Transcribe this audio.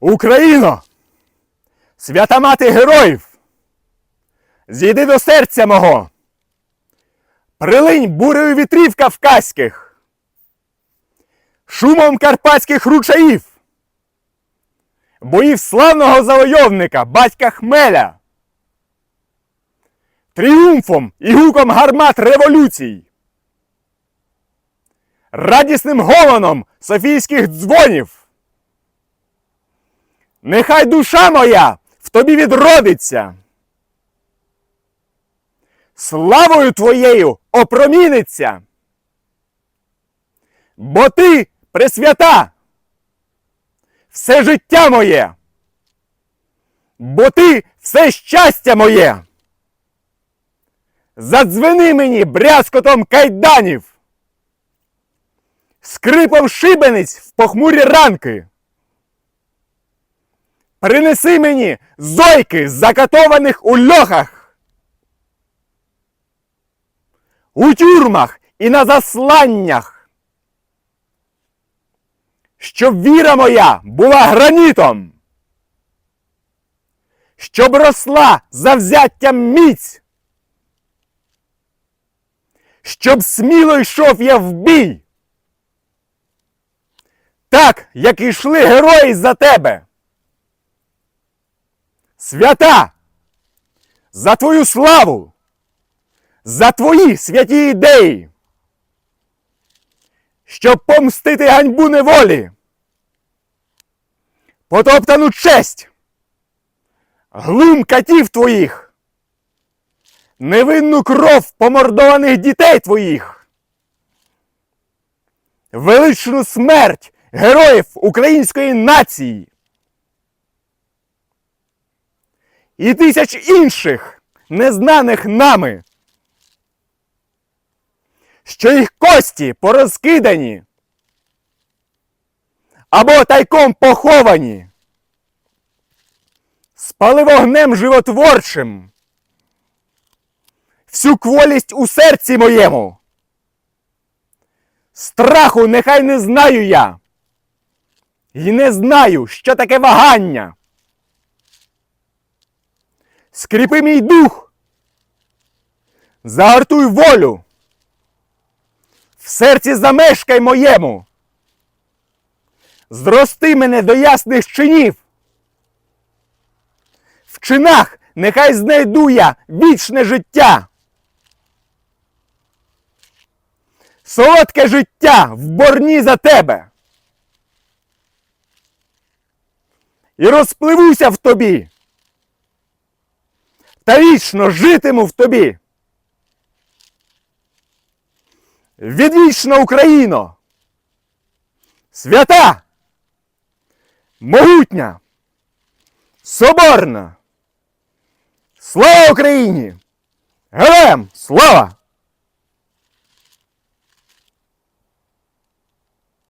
Україно! Свята мати героїв! Зійди до серця мого! Прилинь бурею вітрів кавказьких, шумом карпатських ручаїв, боїв славного завойовника, батька Хмеля, тріумфом і гуком гармат революцій, радісним гомоном софійських дзвонів. Нехай душа моя в тобі відродиться. Славою твоєю опроміниться. Бо ти пресвята, все життя моє, бо ти все щастя моє. Задзвени мені брязкотом кайданів, скрипом шибениць в похмурі ранки. Принеси мені зойки, закатованих у льохах, у тюрмах і на засланнях, щоб віра моя була гранітом, щоб росла завзяттям міць, щоб сміло йшов я в бій, так, як ішли герої за тебе. Свята! За твою славу! За твої святі ідеї! Щоб помстити ганьбу неволі! Потоптану честь! Глум катів твоїх! Невинну кров помордованих дітей твоїх! Величну смерть героїв української нації! І тисяч інших, незнаних нами, що їх кості порозкидані або тайком поховані, спали вогнем животворчим, всю кволість у серці моєму. Страху нехай не знаю я, і не знаю, що таке вагання. Скріпи мій дух. Загартуй волю. В серці замешкай моєму. Зрости мене до ясних чинів. В чинах нехай знайду я вічне життя. Солодке життя в борні за тебе. І розпливуся в тобі та вічно житиму в тобі. Відвічна Україно! Свята! Могутня! Соборна! Слава Україні! Героям! Слава!